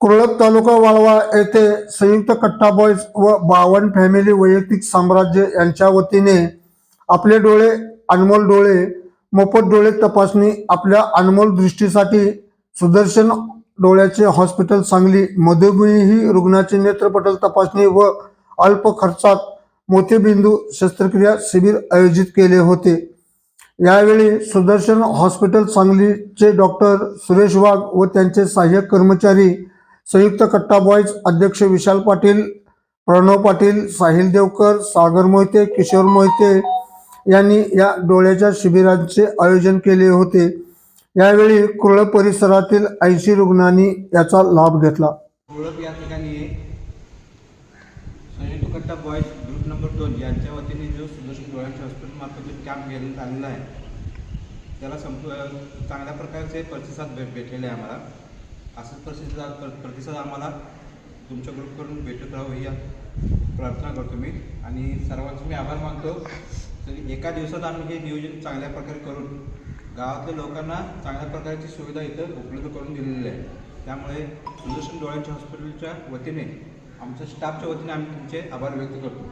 कुरळप तालुका वाळवा येथे संयुक्त कट्टा बॉईज व बावन फॅमिली वैयक्तिक साम्राज्य यांच्या वतीने आपले डोळे अनमोल डोळे मोफत डोळे तपासणी आपल्या अनमोल दृष्टीसाठी सुदर्शन डोळ्याचे हॉस्पिटल सांगली मधुमेही रुग्णाची नेत्रपटल तपासणी व अल्प खर्चात मोतीबिंदू शस्त्रक्रिया शिबिर आयोजित केले होते. यावेळी सुदर्शन हॉस्पिटल सांगलीचे डॉक्टर सुरेश वाघ व त्यांचे सहाय्यक कर्मचारी संयुक्त कट्टा बॉईज अध्यक्ष विशाल पाटील प्रणव पाटील साहिल देवकर सागर मोहिते किशोर मोहिते यांनी या डोळ्याच्या शिबिरांचे आयोजन केले होते. यावेळी कुरळ परिसरातील ऐंशी रुग्णांनी याचा लाभ घेतला. या ठिकाणी संयुक्त कट्टा बॉईज ग्रुप नंबर दोन यांच्या वतीने जो सुदर्शन डोळ्यांच्या हॉस्पिटलमार्फत जो कॅम्प घेण्यात आलेला आहे त्याला संप चांगल्या प्रकारचे प्रतिसाद भेट भेटलेले आहे आम्हाला. असंच प्रतिसाद प्रतिसाद आम्हाला तुमच्या ग्रुपकडून भेटत राहू ही प्रार्थना करतो मी. आणि सर्वांचे मी आभार मानतो. तरी एका दिवसात आम्ही हे नियोजन चांगल्या प्रकारे करून गावातल्या लोकांना चांगल्या प्रकारची सुविधा इथं उपलब्ध करून दिलेली आहे. त्यामुळे सुदर्शन डोळ्यांच्या हॉस्पिटलच्या वतीने आमच्या स्टाफच्या वतीने आम्ही तुमचे आभार व्यक्त करतो.